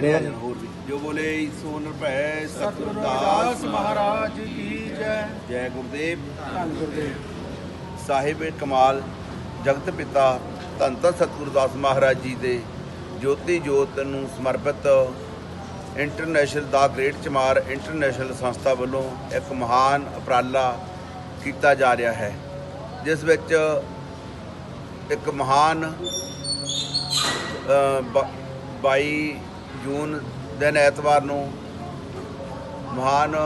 ਜਿਹੜੇ ਆ ਜਾਣ ਹੋਰ ਵੀ। ਜੋ ਬੋਲੇ ਸੋਨ ਭੈ ਸਤਿਗੁਰ ਦਾਸ ਮਹਾਰਾਜ। ਕੀ ਜੈ। ਜੈ ਗੁਰਦੇਵ। ਧੰਨ ਗੁਰਦੇਵ। ਸਾਹਿਬ ਕਮਾਲ ਜਗਤ ਪਿਤਾ ਧੰਨ ਧੰਨ ਸਤਿਗੁਰੂ ਦਾਸ ਮਹਾਰਾਜ ਜੀ ਦੇ ਜੋਤੀ ਜੋਤ ਨੂੰ ਸਮਰਪਿਤ ਇੰਟਰਨੈਸ਼ਨਲ ਦਾ ਗ੍ਰੇਟ ਚਮਾਰ ਇੰਟਰਨੈਸ਼ਨਲ ਸੰਸਥਾ ਵੱਲੋਂ ਇੱਕ ਮਹਾਨ ਉਪਰਾਲਾ ਕੀਤਾ ਜਾ ਰਿਹਾ ਹੈ ਜਿਸ ਵਿੱਚ ਇੱਕ ਮਹਾਨ ਅ, ਬ- 22 ਜੂਨ ਦਿਨ ਐਤਵਾਰ ਨੂੰ ਮਹਾਨ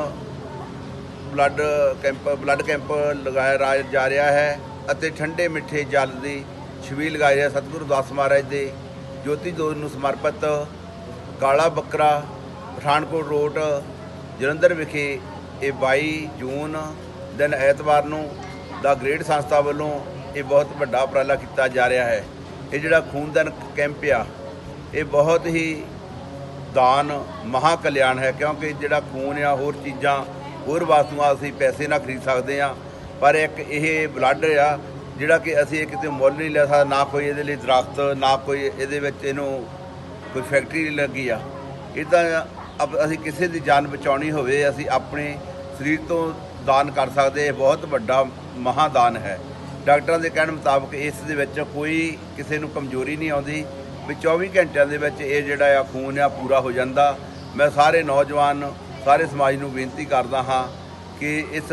ਬਲੱਡ ਕੈਂਪ ਬਲੱਡ ਕੈਂਪ ਲਗਾਇਆ ਜਾ ਰਿਹਾ ਹੈ ਅਤੇ ਠੰਡੇ ਮਿੱਠੇ ਜਲ ਦੀ ਛਵੀ ਲਗਾਈ ਰਿਹਾ ਸਤਿਗੁਰੂ ਦਾਸ ਮਹਾਰਾਜ ਦੇ ਜੋਤੀ ਜੋਤ ਨੂੰ ਸਮਰਪਿਤ ਕਾਲਾ ਬੱਕਰਾ, ਪਠਾਨਕੋਟ ਰੋਡ, ਜਲੰਧਰ ਵਿਖੇ ਇਹ 22 ਜੂਨ ਦਿਨ ਐਤਵਾਰ ਨੂੰ ਦਾ ਗ੍ਰੇਡ ਸੰਸਥਾ ਵੱਲੋਂ ਇਹ ਬਹੁਤ ਵੱਡਾ ਉਪਰਾਲਾ ਕੀਤਾ ਜਾ ਰਿਹਾ ਹੈ। ਇਹ ਜਿਹੜਾ ਖੂਨਦਾਨ ਕੈਂਪ ਆ, ਇਹ ਬਹੁਤ ਹੀ ਦਾਨ ਮਹਾ ਕਲਿਆਣ ਹੈ, ਕਿਉਂਕਿ ਜਿਹੜਾ ਖੂਨ ਆ, ਹੋਰ ਚੀਜ਼ਾਂ, ਹੋਰ ਵਸਤੂਆਂ ਅਸੀਂ ਪੈਸੇ ਨਾਲ ਖਰੀਦ ਸਕਦੇ ਆ ਪਰ ਇੱਕ ਇਹ ਬਲੱਡ ਆ, ਜਿਹੜਾ ਕਿ ਅਸੀਂ ਇਹ ਕਿਤੇ ਮੁੱਲ ਨਹੀਂ ਲੈ ਸਕਦਾ, ਨਾ ਕੋਈ ਇਹਦੇ ਲਈ ਦਰਖਤ, ਨਾ ਕੋਈ ਇਹਦੇ ਵਿੱਚ ਇਹਨੂੰ ਕੋਈ ਫੈਕਟਰੀ ਲੱਗੀ ਆ। ਇਹ ਤਾਂ ਅਬ ਅਸੀਂ ਕਿਸੇ ਦੀ ਜਾਨ ਬਚਾਉਣੀ ਹੋਵੇ, ਅਸੀਂ ਆਪਣੇ ਸਰੀਰ ਤੋਂ ਦਾਨ ਕਰ ਸਕਦੇ ਇਹ ਬਹੁਤ ਵੱਡਾ ਮਹਾਦਾਨ ਹੈ। ਡਾਕਟਰਾਂ ਦੇ ਕਹਿਣ ਮੁਤਾਬਕ ਇਸ ਦੇ ਵਿੱਚ ਕੋਈ ਕਿਸੇ ਨੂੰ ਕਮਜ਼ੋਰੀ ਨਹੀਂ ਆਉਂਦੀ ਵੀ 24 ਘੰਟਿਆਂ ਦੇ ਵਿੱਚ ਇਹ ਜਿਹੜਾ ਆ ਖੂਨ ਆ ਪੂਰਾ ਹੋ ਜਾਂਦਾ। ਮੈਂ ਸਾਰੇ ਨੌਜਵਾਨ, ਸਾਰੇ ਸਮਾਜ ਨੂੰ ਬੇਨਤੀ ਕਰਦਾ ਹਾਂ ਕਿ ਇਸ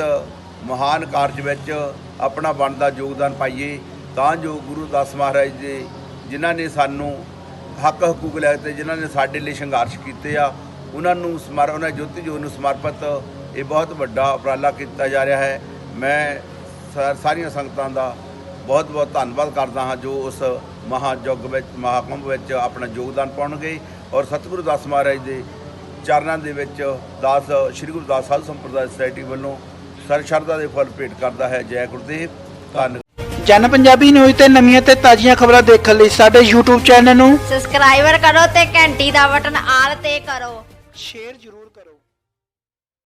ਮਹਾਨ ਕਾਰਜ ਵਿੱਚ ਆਪਣਾ ਬਣਦਾ ਯੋਗਦਾਨ ਪਾਈਏ। ਤਾਂ ਜੋ ਗੁਰੂ ਦਾਸ ਮਹਾਰਾਜ ਦੇ ਜਿਨ੍ਹਾਂ ਨੇ ਸਾਨੂੰ ਹੱਕ ਹਕੂਕ ਲੈ ਤੇ ਜਿਨ੍ਹਾਂ ਨੇ ਸਾਡੇ ਲਈ ਸੰਘਰਸ਼ ਕੀਤੇ ਆ, ਉਹਨਾਂ ਨੂੰ ਸਮਰ, ਉਹਨਾਂ ਜੋਤੀ ਜੋਤ ਨੂੰ ਸਮਰਪਿਤ ਇਹ ਬਹੁਤ ਵੱਡਾ ਉਪਰਾਲਾ ਕੀਤਾ ਜਾ ਰਿਹਾ ਹੈ। ਮੈਂ ਸਾ- ਸਾਰੀਆਂ ਸੰਗਤਾਂ ਦਾ ਬਹੁਤ ਬਹੁਤ ਧੰਨਵਾਦ ਕਰਦਾ ਹਾਂ ਜੋ ਉਸ ਮਹਾਯੁੱਗ ਵਿੱਚ ਮਹਾਕੁੰਭ ਵਿੱਚ ਆਪਣਾ ਯੋਗਦਾਨ ਪਾਉਣਗੇ ਔਰ ਸਤਿਗੁਰੂ ਦਾਸ ਮਹਾਰਾਜ ਦੇ ਚਰਨਾਂ ਦੇ ਵਿੱਚ ਦਾਸ ਸ੍ਰੀ ਗੁਰੂ ਦਾਸ ਸਾਧ ਸੰਪਰਦਾਇ ਸੁਸਾਇਟੀ ਵੱਲੋਂ ਸਰ ਸ਼ਰਧਾ ਦੇ ਫੁੱਲ ਭੇਟ ਕਰਦਾ ਹੈ। ਜੈ ਗੁਰਦੇਵ। ਧੰਨ ਜਨ ਪੰਜਾਬੀ ਨਿਊਜ਼ ਤੇ ਨਵੀਆਂ ਤੇ ਤਾਜ਼ੀਆਂ ਖਬਰਾਂ ਦੇਖਣ ਲਈ ਸਾਡੇ YouTube ਚੈਨਲ ਨੂੰ ਸਬਸਕ੍ਰਾਈਬਰ ਕਰੋ ਤੇ ਘੰਟੀ ਦਾ ਬਟਨ ਆਲ ਤੇ ਕਰੋ। ਸ਼ੇਅਰ ਜ਼ਰੂਰ